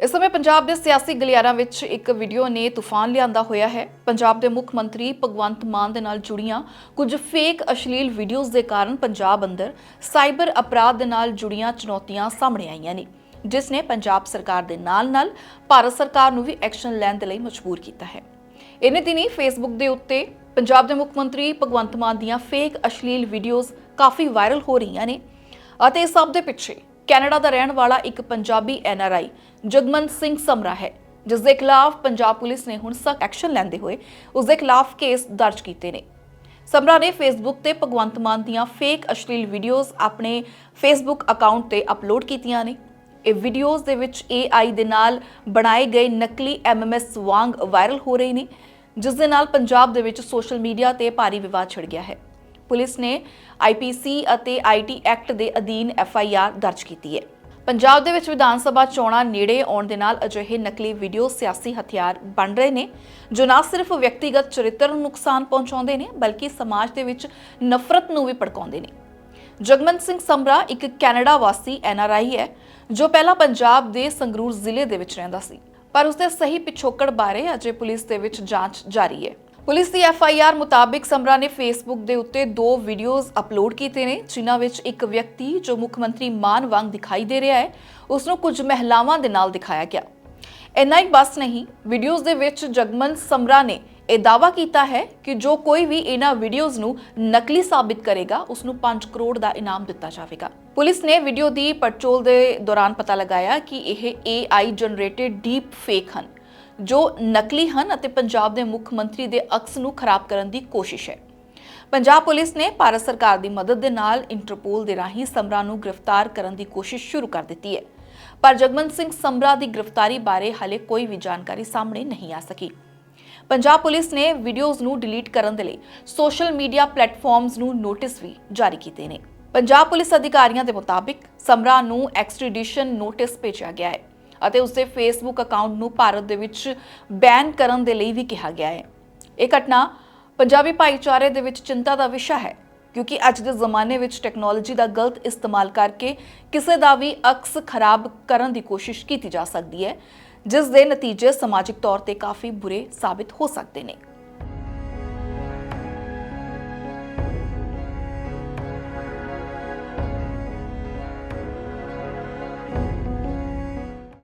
ਇਸ ਸਮੇਂ ਪੰਜਾਬ ਦੇ ਸਿਆਸੀ ਗਲਿਆਰਾਂ ਵਿੱਚ ਇੱਕ ਵੀਡੀਓ ਨੇ ਤੂਫਾਨ ਲਿਆਂਦਾ ਹੋਇਆ ਹੈ। ਪੰਜਾਬ ਦੇ ਮੁੱਖ ਮੰਤਰੀ ਭਗਵੰਤ ਮਾਨ ਦੇ ਨਾਲ ਜੁੜੀਆਂ ਕੁਝ ਫੇਕ ਅਸ਼ਲੀਲ ਵੀਡੀਓਜ਼ ਦੇ ਕਾਰਨ ਪੰਜਾਬ ਅੰਦਰ ਸਾਈਬਰ ਅਪਰਾਧ ਦੇ ਨਾਲ ਜੁੜੀਆਂ ਚੁਣੌਤੀਆਂ ਸਾਹਮਣੇ ਆਈਆਂ ਨੇ, ਜਿਸ ਨੇ ਪੰਜਾਬ ਸਰਕਾਰ ਦੇ ਨਾਲ-ਨਾਲ ਭਾਰਤ ਸਰਕਾਰ ਨੂੰ ਵੀ ਐਕਸ਼ਨ ਲੈਣ ਦੇ ਲਈ ਮਜਬੂਰ ਕੀਤਾ ਹੈ। ਇਨੇ ਦਿਨੀ ਫੇਸਬੁੱਕ ਦੇ ਉੱਤੇ ਪੰਜਾਬ ਦੇ ਮੁੱਖ ਮੰਤਰੀ ਭਗਵੰਤ ਮਾਨ ਦੀਆਂ ਫੇਕ ਅਸ਼ਲੀਲ ਵੀਡੀਓਜ਼ ਕਾਫੀ ਵਾਇਰਲ ਹੋ ਰਹੀਆਂ ਨੇ ਅਤੇ ਇਸ ਸਭ ਦੇ ਪਿੱਛੇ ਕੈਨੇਡਾ ਦਾ ਰਹਿਣ ਵਾਲਾ ਇੱਕ ਪੰਜਾਬੀ ਐਨਆਰਆਈ ਜਗਮੰਤ ਸਿੰਘ ਸਮਰਾ ਹੈ ਜਿਸ ਦੇ ਖਿਲਾਫ ਪੰਜਾਬ ਪੁਲਿਸ ਨੇ ਹੁਣ ਸਖਤ ਐਕਸ਼ਨ ਲੈਂਦੇ ਹੋਏ ਉਸ ਦੇ ਖਿਲਾਫ ਕੇਸ ਦਰਜ ਕੀਤੇ ਨੇ। ਸਮਰਾ ਨੇ ਫੇਸਬੁੱਕ ਤੇ ਭਗਵੰਤ ਮਾਨ ਦੀਆਂ ਫੇਕ ਅਸ਼ਲੀਲ ਵੀਡੀਓਜ਼ ਆਪਣੇ ਫੇਸਬੁੱਕ ਅਕਾਊਂਟ ਤੇ ਅਪਲੋਡ ਕੀਤੀਆਂ ਨੇ। ਇਹ ਵੀਡੀਓਜ਼ ਦੇ ਵਿੱਚ AI ਦੇ ਨਾਲ ਬਣਾਏ ਗਏ ਨਕਲੀ MMS ਵਾਂਗ ਵਾਇਰਲ ਹੋ ਰਹੇ ਨੇ ਜਿਸ ਦੇ ਨਾਲ ਪੰਜਾਬ ਦੇ ਵਿੱਚ ਸੋਸ਼ਲ ਮੀਡੀਆ ਤੇ ਭਾਰੀ ਵਿਵਾਦ ਛਿੜ ਗਿਆ ਹੈ। ਪੁਲਿਸ ਨੇ IPC ਅਤੇ IT ਐਕਟ ਦੇ ਅਧੀਨ FIR ਦਰਜ ਕੀਤੀ ਹੈ। ਪੰਜਾਬ ਦੇ ਵਿੱਚ ਵਿਧਾਨ ਸਭਾ ਚੋਣਾਂ ਨੇੜੇ ਆਉਣ ਦੇ ਨਾਲ ਅਜਿਹੇ ਨਕਲੀ ਵੀਡੀਓ ਸਿਆਸੀ ਹਥਿਆਰ ਬਣ ਰਹੇ ਨੇ, ਜੋ ਨਾ ਸਿਰਫ ਵਿਅਕਤੀਗਤ ਚਰਿੱਤਰ ਨੂੰ ਨੁਕਸਾਨ ਪਹੁੰਚਾਉਂਦੇ ਨੇ, ਬਲਕਿ ਸਮਾਜ ਦੇ ਵਿੱਚ ਨਫ਼ਰਤ ਨੂੰ ਵੀ ਭੜਕਾਉਂਦੇ ਨੇ। ਜਗਮਨ ਸਿੰਘ ਸਮਰਾ ਇੱਕ ਕੈਨੇਡਾ ਵਾਸੀ ਐਨਆਰਆਈ ਹੈ, ਜੋ ਪਹਿਲਾਂ ਪੰਜਾਬ ਦੇ ਸੰਗਰੂਰ ਜ਼ਿਲ੍ਹੇ ਦੇ ਵਿੱਚ ਰਹਿੰਦਾ ਸੀ, ਪਰ ਉਸਦੇ ਸਹੀ ਪਿਛੋਕੜ ਬਾਰੇ ਅਜੇ ਪੁਲਿਸ ਦੇ ਵਿੱਚ ਜਾਂਚ ਜਾਰੀ ਹੈ। ਪੁਲਿਸ ਦੀ ਐਫ ਆਈ ਆਰ ਮੁਤਾਬਿਕ ਸਮਰਾ ਨੇ ਫੇਸਬੁੱਕ ਦੇ ਉੱਤੇ ਦੋ ਵੀਡੀਓਜ਼ ਅਪਲੋਡ ਕੀਤੇ ਨੇ, ਜਿਨ੍ਹਾਂ ਵਿੱਚ ਇੱਕ ਵਿਅਕਤੀ ਜੋ ਮੁੱਖ ਮੰਤਰੀ ਮਾਨ ਵਾਂਗ ਦਿਖਾਈ ਦੇ ਰਿਹਾ ਹੈ, ਉਸ ਨੂੰ ਕੁਝ ਮਹਿਲਾਵਾਂ ਦੇ ਨਾਲ ਦਿਖਾਇਆ ਗਿਆ। ਇੰਨਾ ਹੀ ਬਸ ਨਹੀਂ, ਵੀਡੀਓਜ਼ ਦੇ ਵਿੱਚ ਜਗਮਨ ਸਮਰਾ ਨੇ ਇਹ ਦਾਅਵਾ ਕੀਤਾ ਹੈ ਕਿ ਜੋ ਕੋਈ ਵੀ ਇਹਨਾਂ ਵੀਡੀਓਜ਼ ਨੂੰ ਨਕਲੀ ਸਾਬਿਤ ਕਰੇਗਾ, ਉਸ ਨੂੰ 5 ਕਰੋੜ ਦਾ ਇਨਾਮ ਦਿੱਤਾ ਜਾਵੇਗਾ। ਪੁਲਿਸ ਨੇ ਵੀਡੀਓ ਦੀ ਪੜਚੋਲ ਦੇ ਦੌਰਾਨ ਪਤਾ ਲਗਾਇਆ ਕਿ ਇਹ AI ਜਨਰੇਟਡ ਡੀਪ ਫੇਕ ਹਨ। ਜੋ ਨਕਲੀ ਹਨ ਅਤੇ ਪੰਜਾਬ ਦੇ ਮੁੱਖ ਮੰਤਰੀ ਦੇ ਅਕਸ ਨੂੰ ਖਰਾਬ ਕਰਨ ਦੀ ਕੋਸ਼ਿਸ਼ ਹੈ। ਪੰਜਾਬ ਪੁਲਿਸ ਨੇ ਭਾਰਤ ਸਰਕਾਰ ਦੀ ਮਦਦ ਦੇ ਨਾਲ ਇੰਟਰਪੋਲ ਦੇ ਰਾਹੀਂ ਸਮਰਾ ਨੂੰ ਗ੍ਰਿਫਤਾਰ ਕਰਨ ਦੀ ਕੋਸ਼ਿਸ਼ ਸ਼ੁਰੂ ਕਰ ਦਿੱਤੀ ਹੈ। ਪਰ ਜਗਮਨ ਸਿੰਘ ਸਮਰਾ ਦੀ ਗ੍ਰਿਫਤਾਰੀ ਬਾਰੇ ਹਾਲੇ ਕੋਈ ਵੀ ਜਾਣਕਾਰੀ ਸਾਹਮਣੇ ਨਹੀਂ ਆ ਸਕੀ। ਪੰਜਾਬ ਪੁਲਿਸ ਨੇ ਵੀਡੀਓਜ਼ ਨੂੰ ਡਿਲੀਟ ਕਰਨ ਦੇ ਲਈ ਸੋਸ਼ਲ ਮੀਡੀਆ ਪਲੇਟਫਾਰਮਸ ਨੂੰ ਨੋਟਿਸ ਵੀ ਜਾਰੀ ਕੀਤੇ ਨੇ। ਪੰਜਾਬ ਪੁਲਿਸ ਅਧਿਕਾਰੀਆਂ ਦੇ ਮੁਤਾਬਿਕ ਸਮਰਾ ਨੂੰ ਐਕਸਟ੍ਰੈਡੀਸ਼ਨ ਨੋਟਿਸ ਭੇਜਿਆ ਗਿਆ ਹੈ। ਅਤੇ ਉਸਦੇ ਫੇਸਬੁੱਕ ਅਕਾਊਂਟ ਨੂੰ ਭਾਰਤ ਦੇ ਵਿੱਚ ਬੈਨ ਕਰਨ ਦੇ ਲਈ ਵੀ ਕਿਹਾ ਗਿਆ ਹੈ। ਇਹ ਘਟਨਾ ਪੰਜਾਬੀ ਭਾਈਚਾਰੇ ਦੇ ਵਿੱਚ ਚਿੰਤਾ ਦਾ ਵਿਸ਼ਾ ਹੈ, ਕਿਉਂਕਿ ਅੱਜ ਦੇ ਜ਼ਮਾਨੇ ਵਿੱਚ ਟੈਕਨੋਲੋਜੀ ਦਾ ਗਲਤ ਇਸਤੇਮਾਲ ਕਰਕੇ ਕਿਸੇ ਦਾ ਵੀ ਅਕਸ ਖਰਾਬ ਕਰਨ ਦੀ ਕੋਸ਼ਿਸ਼ ਕੀਤੀ ਜਾ ਸਕਦੀ ਹੈ, ਜਿਸ ਦੇ ਨਤੀਜੇ ਸਮਾਜਿਕ ਤੌਰ ਤੇ ਕਾਫੀ ਬੁਰੇ ਸਾਬਿਤ ਹੋ ਸਕਦੇ ਨੇ।